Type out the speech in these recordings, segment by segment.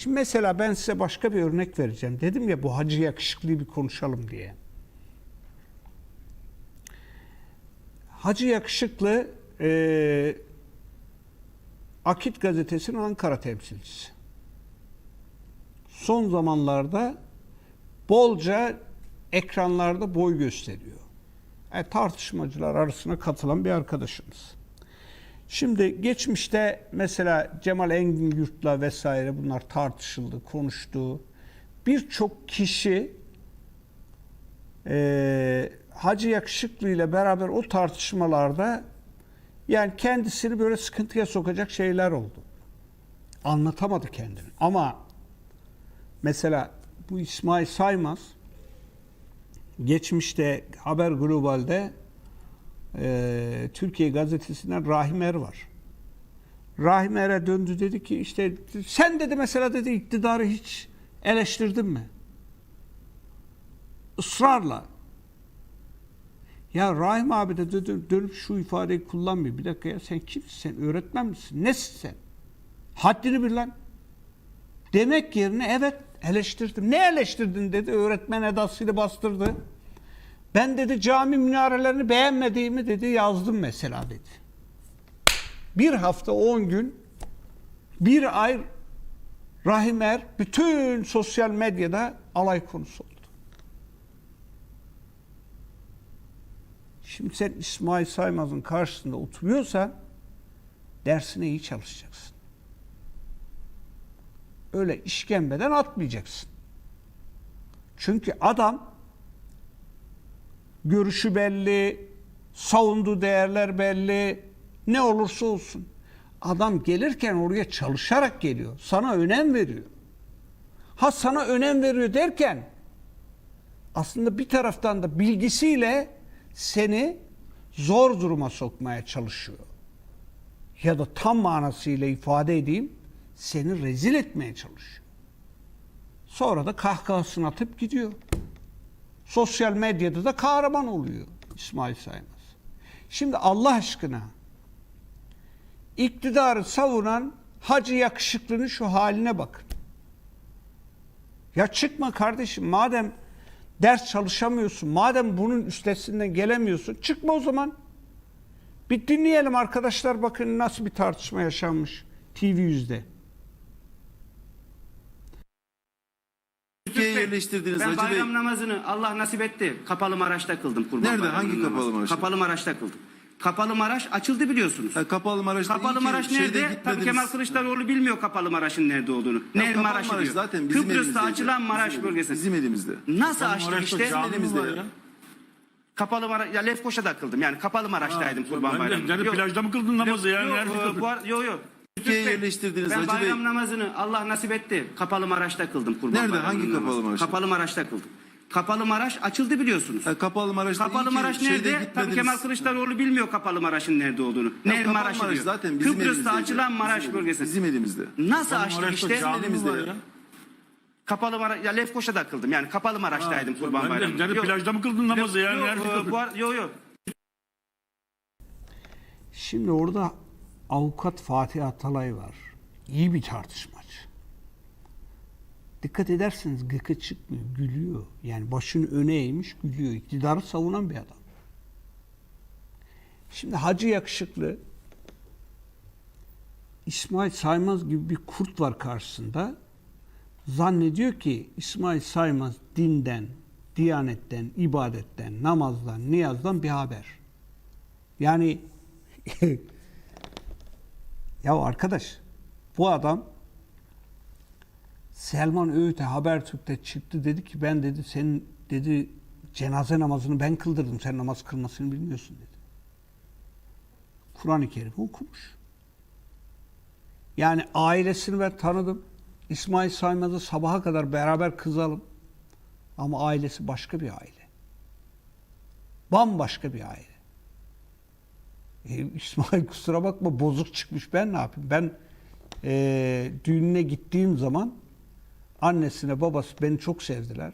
Şimdi mesela ben size başka bir örnek vereceğim. Dedim ya bu hacı yakışıklıyı bir konuşalım diye. Hacı Yakışıklı e, Akit Gazetesi'nin Ankara temsilcisi. Son zamanlarda bolca ekranlarda boy gösteriyor. E, tartışmacılar arasına katılan bir arkadaşımız. Şimdi geçmişte mesela Cemal Engin Yurt'la vesaire bunlar tartışıldı, konuştu. Birçok kişi e, Hacı Yakışıklı ile beraber o tartışmalarda yani kendisini böyle sıkıntıya sokacak şeyler oldu. Anlatamadı kendini. Ama mesela bu İsmail Saymaz geçmişte Haber Global'de e, Türkiye gazetesinden Rahim Er var. Rahim Er'e döndü dedi ki işte sen dedi mesela dedi iktidarı hiç eleştirdin mi? Israrla. Ya Rahim abi de dönüp, dönüp şu ifadeyi kullanmıyor. Bir dakika ya sen kimsin? Sen öğretmen misin? Nesin sen? Haddini bil lan. Demek yerine evet eleştirdim. Ne eleştirdin dedi. Öğretmen edasıyla bastırdı. Ben dedi cami minarelerini beğenmediğimi dedi yazdım mesela dedi. Bir hafta on gün bir ay Rahim Er bütün sosyal medyada alay konusu oldu. Şimdi sen İsmail Saymaz'ın karşısında oturuyorsan dersine iyi çalışacaksın. Öyle işkembeden atmayacaksın. Çünkü adam görüşü belli, savunduğu değerler belli, ne olursa olsun. Adam gelirken oraya çalışarak geliyor. Sana önem veriyor. Ha sana önem veriyor derken aslında bir taraftan da bilgisiyle seni zor duruma sokmaya çalışıyor. Ya da tam manasıyla ifade edeyim, seni rezil etmeye çalışıyor. Sonra da kahkahasını atıp gidiyor. Sosyal medyada da kahraman oluyor İsmail Saymaz. Şimdi Allah aşkına iktidarı savunan hacı yakışıklının şu haline bakın. Ya çıkma kardeşim madem ders çalışamıyorsun, madem bunun üstesinden gelemiyorsun çıkma o zaman. Bir dinleyelim arkadaşlar bakın nasıl bir tartışma yaşanmış TV yüzde. Türkiye'ye yerleştirdiğiniz Ben Hacı Bey. bayram namazını Allah nasip etti. Kapalı Maraş'ta kıldım kurban Nerede? bayramı Hangi namazı. Kapalı Maraş'ta? Kapalı Maraş'ta kıldım. Kapalı Maraş açıldı biliyorsunuz. Ha, Kapalı Maraş'ta Kapalı Maraş nerede? Tabii. Kemal Kılıçdaroğlu bilmiyor Kapalı Maraş'ın nerede olduğunu. Ne Kapalı Maraş'ı Maraş diyor. zaten bizim Kıbrıs'ta açılan Maraş Bizim- bölgesi. Bizim elimizde. Nasıl açtık Maraş'ta işte? cami mi elimizde var ya. ya? Kapalı Maraş, ya Lefkoşa'da kıldım. Yani Kapalı Maraş'taydım kurban ben de- bayramı. nerede, plajda mı kıldın namazı ya? Yok, Nerede yok, kıldın? bu ar- yok, yok. Türkiye'ye yerleştirdiğiniz Ben Hacı Bey. bayram namazını Allah nasip etti. Kapalı Maraş'ta kıldım kurban Nerede? bayramı Hangi namazı. Kapalı Maraş'ta? Kapalı Maraş'ta kıldım. Kapalı Maraş açıldı biliyorsunuz. Ha, Kapalı Maraş'ta iyi Kapalı ki Maraş şeyde nerede? Tabii gitmediniz. Kemal Kılıçdaroğlu bilmiyor Kapalı Maraş'ın nerede olduğunu. Ne Kapalı Maraş'ı Maraş diyor. zaten bizim Kıbrıs'ta elimizde. açılan Maraş Bizim- bölgesi. Bizim elimizde. Nasıl Kapalı açtık Maraş'ta işte? cami mi elimizde var ya. ya? Kapalı Maraş, ya Lefkoşa'da kıldım. Yani Kapalı Maraş'taydım kurban ben de- bayramı. nerede, Yok, plajda mı kıldın namazı ya? Yok, Nerede e, kıldın? bu ar- yok yok. Şimdi orada avukat Fatih Atalay var. İyi bir tartışmacı. Dikkat ederseniz gıkı çıkmıyor, gülüyor. Yani başını öne eğmiş gülüyor. İktidarı savunan bir adam. Şimdi Hacı Yakışıklı İsmail Saymaz gibi bir kurt var karşısında. Zannediyor ki İsmail Saymaz dinden, diyanetten, ibadetten, namazdan, niyazdan bir haber. Yani ya arkadaş bu adam Selman Öğüt'e Habertürk'te çıktı dedi ki ben dedi senin dedi cenaze namazını ben kıldırdım sen namaz kılmasını bilmiyorsun dedi. Kur'an-ı Kerim okumuş. Yani ailesini ben tanıdım. İsmail Saymaz'ı sabaha kadar beraber kızalım. Ama ailesi başka bir aile. Bambaşka bir aile. E, İsmail kusura bakma bozuk çıkmış ben ne yapayım? Ben e, düğününe gittiğim zaman annesine babası beni çok sevdiler.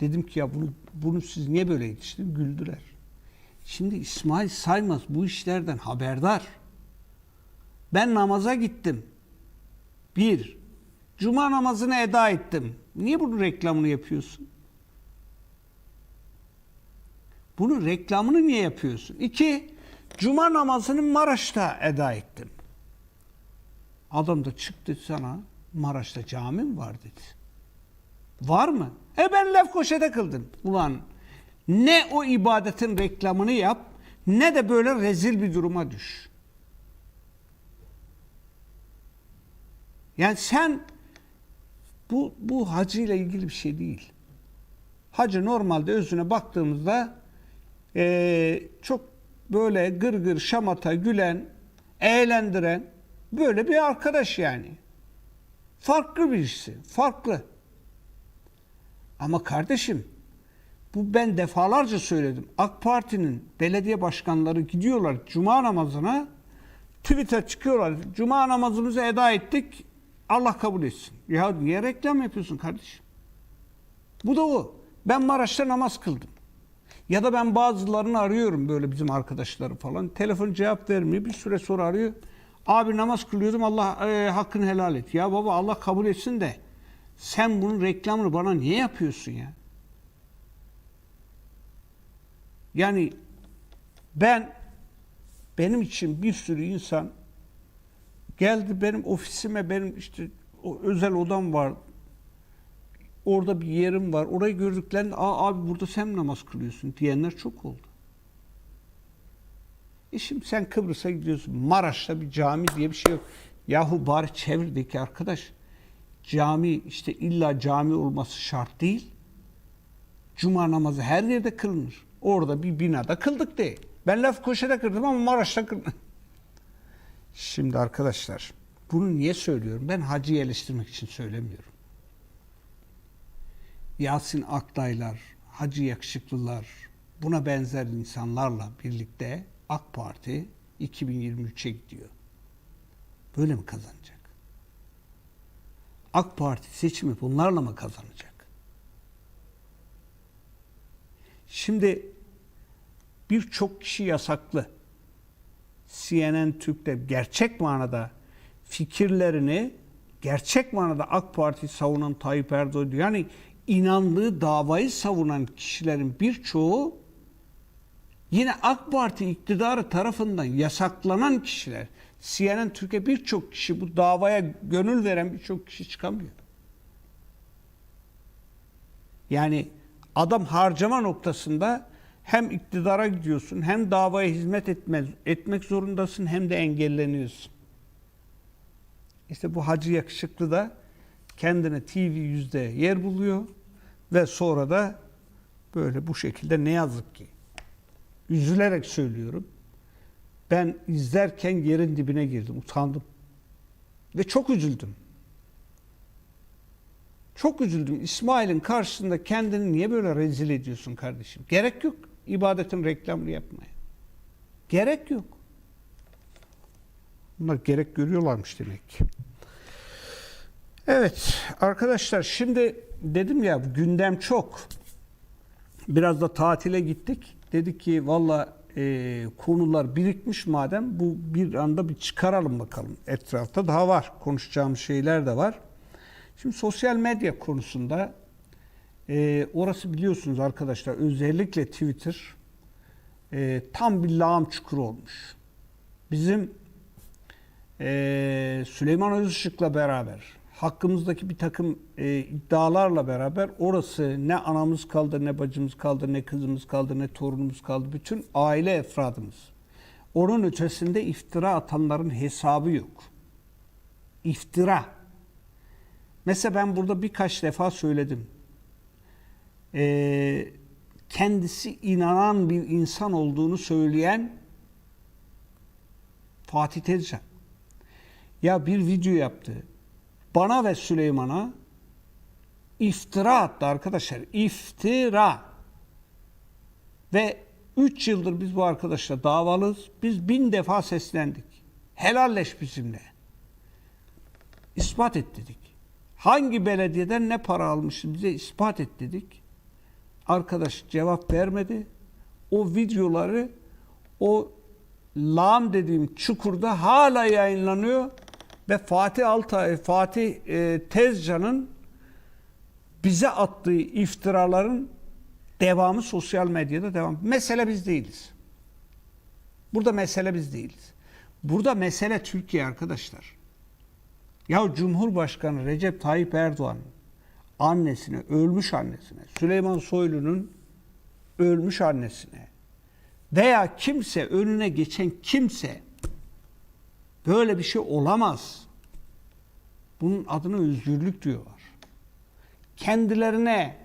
Dedim ki ya bunu, bunu siz niye böyle yetiştin? Güldüler. Şimdi İsmail Saymaz bu işlerden haberdar. Ben namaza gittim. Bir, Cuma namazını eda ettim. Niye bunun reklamını yapıyorsun? Bunun reklamını niye yapıyorsun? İki, Cuma namazını Maraş'ta eda ettim. Adam da çıktı sana Maraş'ta cami mi var dedi. Var mı? E ben Lefkoşa'da kıldım. Ulan ne o ibadetin reklamını yap ne de böyle rezil bir duruma düş. Yani sen bu, bu hacı ile ilgili bir şey değil. Hacı normalde özüne baktığımızda eee, çok böyle gır gır şamata gülen, eğlendiren böyle bir arkadaş yani. Farklı birisi, farklı. Ama kardeşim bu ben defalarca söyledim. AK Parti'nin belediye başkanları gidiyorlar cuma namazına Twitter çıkıyorlar. Cuma namazımızı eda ettik. Allah kabul etsin. Ya niye reklam yapıyorsun kardeşim? Bu da o. Ben Maraş'ta namaz kıldım. Ya da ben bazılarını arıyorum böyle bizim arkadaşları falan. Telefon cevap vermiyor. Bir süre sonra arıyor. Abi namaz kılıyordum Allah e, hakkını helal et. Ya baba Allah kabul etsin de sen bunun reklamını bana niye yapıyorsun ya? Yani ben benim için bir sürü insan geldi benim ofisime benim işte özel odam var. Orada bir yerim var. Orayı gördüklerinde Aa, abi burada sen namaz kılıyorsun diyenler çok oldu. E şimdi sen Kıbrıs'a gidiyorsun. Maraş'ta bir cami diye bir şey yok. Yahu bari çevredeki arkadaş cami işte illa cami olması şart değil. Cuma namazı her yerde kılınır. Orada bir binada kıldık değil. Ben laf koşada kırdım ama Maraş'ta kıldım. Şimdi arkadaşlar bunu niye söylüyorum? Ben hacıyı eleştirmek için söylemiyorum. Yasin Aktaylar, Hacı Yakışıklılar, buna benzer insanlarla birlikte AK Parti 2023'e gidiyor. Böyle mi kazanacak? AK Parti seçimi bunlarla mı kazanacak? Şimdi birçok kişi yasaklı. CNN Türk'te gerçek manada fikirlerini gerçek manada AK Parti savunan Tayyip Erdoğan yani inandığı davayı savunan kişilerin birçoğu yine AK Parti iktidarı tarafından yasaklanan kişiler. CNN Türkiye birçok kişi bu davaya gönül veren birçok kişi çıkamıyor. Yani adam harcama noktasında hem iktidara gidiyorsun hem davaya hizmet etmez, etmek zorundasın hem de engelleniyorsun. İşte bu Hacı Yakışıklı da kendine TV yüzde yer buluyor ve sonra da böyle bu şekilde ne yazık ki üzülerek söylüyorum. Ben izlerken yerin dibine girdim, utandım. Ve çok üzüldüm. Çok üzüldüm. İsmail'in karşısında kendini niye böyle rezil ediyorsun kardeşim? Gerek yok ibadetin reklamını yapmaya. Gerek yok. Bunlar gerek görüyorlarmış demek ki. Evet arkadaşlar şimdi dedim ya gündem çok. Biraz da tatile gittik. Dedik ki valla e, konular birikmiş madem bu bir anda bir çıkaralım bakalım etrafta. Daha var konuşacağımız şeyler de var. Şimdi sosyal medya konusunda e, orası biliyorsunuz arkadaşlar özellikle Twitter e, tam bir lağım çukuru olmuş. Bizim e, Süleyman Özışık'la beraber hakkımızdaki bir takım e, iddialarla beraber orası ne anamız kaldı, ne bacımız kaldı, ne kızımız kaldı, ne torunumuz kaldı. Bütün aile efradımız. Onun ötesinde iftira atanların hesabı yok. İftira. Mesela ben burada birkaç defa söyledim. Ee, kendisi inanan bir insan olduğunu söyleyen Fatih Tezcan. Ya bir video yaptı. Bana ve Süleyman'a iftira attı arkadaşlar. İftira. Ve 3 yıldır biz bu arkadaşla davalıyız. Biz bin defa seslendik. Helalleş bizimle. İspat et dedik. Hangi belediyeden ne para almışız bize ispat et dedik. Arkadaş cevap vermedi. O videoları o lağım dediğim çukurda hala yayınlanıyor ve Fatih Altay, Fatih e, Tezcan'ın bize attığı iftiraların devamı sosyal medyada devam. Mesele biz değiliz. Burada mesele biz değiliz. Burada mesele Türkiye arkadaşlar. Ya Cumhurbaşkanı Recep Tayyip Erdoğan'ın annesine, ölmüş annesine, Süleyman Soylu'nun ölmüş annesine veya kimse önüne geçen kimse böyle bir şey olamaz. Bunun adına özgürlük diyorlar. Kendilerine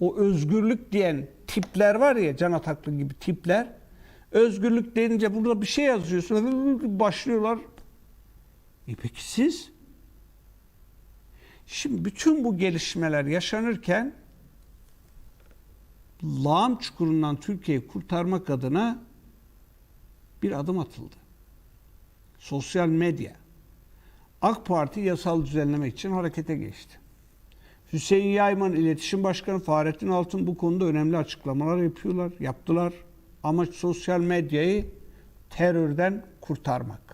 o özgürlük diyen tipler var ya Can Ataklı gibi tipler özgürlük denince burada bir şey yazıyorsun başlıyorlar. E peki siz? Şimdi bütün bu gelişmeler yaşanırken lağım çukurundan Türkiye'yi kurtarmak adına bir adım atıldı. Sosyal medya. AK Parti yasal düzenleme için harekete geçti. Hüseyin Yayman İletişim Başkanı Fahrettin Altun bu konuda önemli açıklamalar yapıyorlar, yaptılar. Amaç sosyal medyayı terörden kurtarmak.